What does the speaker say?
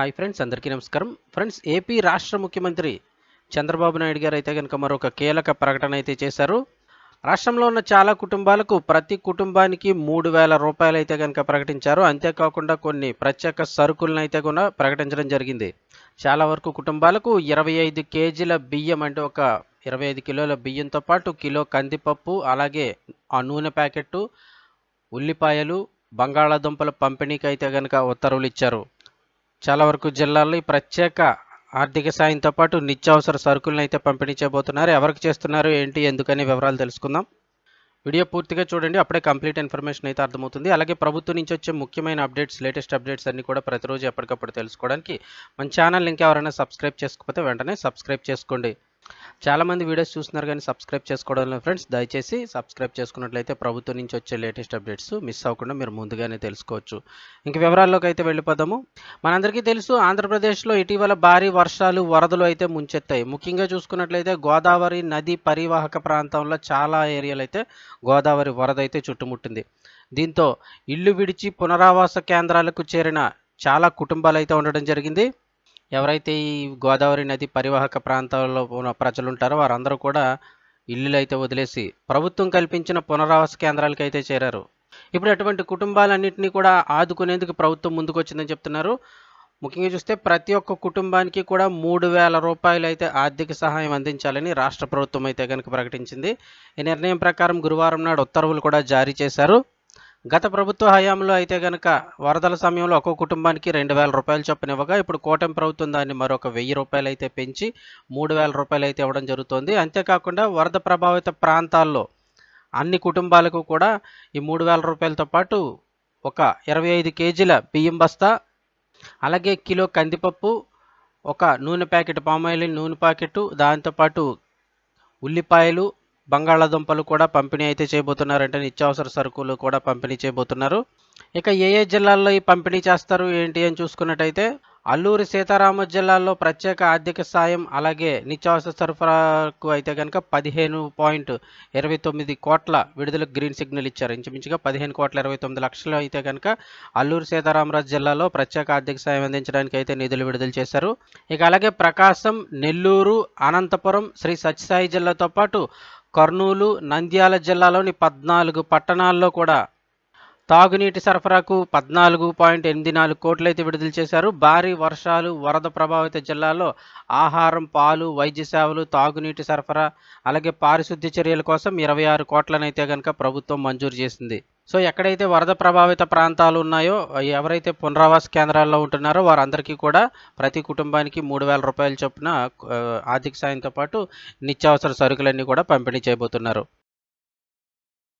Hi friends అందరికీ నమస్కారం. Friends AP రాష్ట్ర ముఖ్యమంత్రి చంద్రబాబు నాయుడు గారు అయితే కనుక మరొక కీలక ప్రకటన అయితే చేశారు. రాష్ట్రంలో ఉన్న చాలా కుటుంబాలకు ప్రతి కుటుంబానికి మూడు వేల రూపాయలు అయితే కనుక ప్రకటించారు. అంతేకాకుండా కొన్ని ప్రత్యేక సరుకులను అయితే కూడా ప్రకటించడం జరిగింది. చాలా వరకు కుటుంబాలకు ఇరవై ఐదు కేజీల బియ్యం అంటే ఒక ఇరవై ఐదు కిలోల బియ్యంతో పాటు కిలో కందిపప్పు అలాగే ఆ నూనె ప్యాకెట్టు ఉల్లిపాయలు బంగాళాదుంపల పంపిణీకి అయితే కనుక ఉత్తర్వులు ఇచ్చారు. చాలా వరకు జిల్లాల్లో ఈ ప్రత్యేక ఆర్థిక సాయంతో పాటు నిత్యావసర సరుకులను అయితే పంపిణీ చేయబోతున్నారు. ఎవరికి చేస్తున్నారు ఏంటి ఎందుకని వివరాలు తెలుసుకుందాం. వీడియో పూర్తిగా చూడండి అప్పుడే కంప్లీట్ ఇన్ఫర్మేషన్ అయితే అర్థమవుతుంది. అలాగే ప్రభుత్వం నుంచి వచ్చే ముఖ్యమైన అప్డేట్స్ లేటెస్ట్ అప్డేట్స్ అన్ని కూడా ప్రతిరోజు ఎప్పటికప్పుడు తెలుసుకోవడానికి మన ఛానల్ ఇంకా ఎవరైనా సబ్స్క్రైబ్ చేసుకోకపోతే వెంటనే సబ్స్క్రైబ్ చేసుకోండి. చాలామంది వీడియోస్ చూస్తున్నారు కానీ సబ్స్క్రైబ్ చేసుకోవడం లేదు ఫ్రెండ్స్. దయచేసి సబ్స్క్రైబ్ చేసుకున్నట్లయితే ప్రభుత్వం నుంచి వచ్చే లేటెస్ట్ అప్డేట్స్ మిస్ అవ్వకుండా మీరు ముందుగానే తెలుసుకోవచ్చు. ఇంక వివరాల్లోకి అయితే వెళ్ళిపోదాము. మనందరికీ తెలుసు ఆంధ్రప్రదేశ్లో ఇటీవల భారీ వర్షాలు వరదలు అయితే ముంచెత్తాయి. ముఖ్యంగా చూసుకున్నట్లయితే గోదావరి నది పరివాహక ప్రాంతంలో చాలా ఏరియాలు అయితే గోదావరి వరద అయితే చుట్టుముట్టింది. దీంతో ఇల్లు విడిచి పునరావాస కేంద్రాలకు చేరిన చాలా కుటుంబాలు అయితే ఉండడం జరిగింది. ఎవరైతే ఈ గోదావరి నది పరివాహక ప్రాంతాల్లో ఉన్న ప్రజలు ఉంటారో వారందరూ కూడా ఇల్లులు అయితే వదిలేసి ప్రభుత్వం కల్పించిన పునరావాస కేంద్రాలకు అయితే చేరారు. ఇప్పుడు అటువంటి కుటుంబాలన్నింటినీ కూడా ఆదుకునేందుకు ప్రభుత్వం ముందుకు వచ్చిందని చెప్తున్నారు. ముఖ్యంగా చూస్తే ప్రతి ఒక్క కుటుంబానికి కూడా మూడు వేల రూపాయలు అయితే ఆర్థిక సహాయం అందించాలని రాష్ట్ర ప్రభుత్వం అయితే కనుక ప్రకటించింది. ఈ నిర్ణయం ప్రకారం గురువారం నాడు ఉత్తర్వులు కూడా జారీ చేశారు. గత ప్రభుత్వ హయాంలో అయితే కనుక వరదల సమయంలో ఒక్కో కుటుంబానికి రెండు వేల రూపాయలు చొప్పున ఇవ్వగా ఇప్పుడు కూటమి ప్రభుత్వం దాన్ని మరొక వెయ్యి రూపాయలు అయితే పెంచి మూడు వేల రూపాయలు అయితే ఇవ్వడం జరుగుతోంది. అంతేకాకుండా వరద ప్రభావిత ప్రాంతాల్లో అన్ని కుటుంబాలకు కూడా ఈ మూడు వేల రూపాయలతో పాటు ఒక ఇరవై ఐదు కేజీల బియ్యం బస్తా అలాగే కిలో కందిపప్పు ఒక నూనె ప్యాకెట్ పామాయిల్ నూనె ప్యాకెట్ దాంతోపాటు ఉల్లిపాయలు బంగాళాదుంపలు కూడా పంపిణీ అయితే చేయబోతున్నారంటే నిత్యావసర సరుకులు కూడా పంపిణీ చేయబోతున్నారు. ఇక ఏ ఏ జిల్లాల్లో ఈ పంపిణీ చేస్తారు ఏంటి అని చూసుకున్నట్టయితే అల్లూరి సీతారామ జిల్లాలో ప్రత్యేక ఆర్థిక సాయం అలాగే నిత్యావసర సరఫరాకు అయితే కనుక పదిహేను పాయింట్ ఇరవై తొమ్మిది కోట్ల విడుదలకు గ్రీన్ సిగ్నల్ ఇచ్చారు. ఇంచుమించుగా పదిహేను కోట్ల ఇరవై తొమ్మిది లక్షలు అయితే కనుక అల్లూరి సీతారామరాజు జిల్లాలో ప్రత్యేక ఆర్థిక సాయం అందించడానికి అయితే నిధులు విడుదల చేశారు. ఇక అలాగే ప్రకాశం నెల్లూరు అనంతపురం శ్రీ సత్యసాయి జిల్లాతో పాటు కర్నూలు నంద్యాల జిల్లాలోని పద్నాలుగు పట్టణాల్లో కూడా తాగునీటి సరఫరాకు పద్నాలుగు పాయింట్ ఎనిమిది నాలుగు కోట్లయితే విడుదల చేశారు. భారీ వర్షాలు వరద ప్రభావిత జిల్లాల్లో ఆహారం పాలు వైద్య సేవలు తాగునీటి సరఫరా అలాగే పారిశుద్ధ్య చర్యల కోసం ఇరవై ఆరు కోట్లనైతే కనుక ప్రభుత్వం మంజూరు చేసింది. సో ఎక్కడైతే వరద ప్రభావిత ప్రాంతాలు ఉన్నాయో ఎవరైతే పునరావాస కేంద్రాల్లో ఉంటున్నారో వారందరికీ కూడా ప్రతి కుటుంబానికి మూడు వేల రూపాయల చొప్పున ఆర్థిక సాయంతో పాటు నిత్యావసర సరుకులన్నీ కూడా పంపిణీ చేయబోతున్నారు.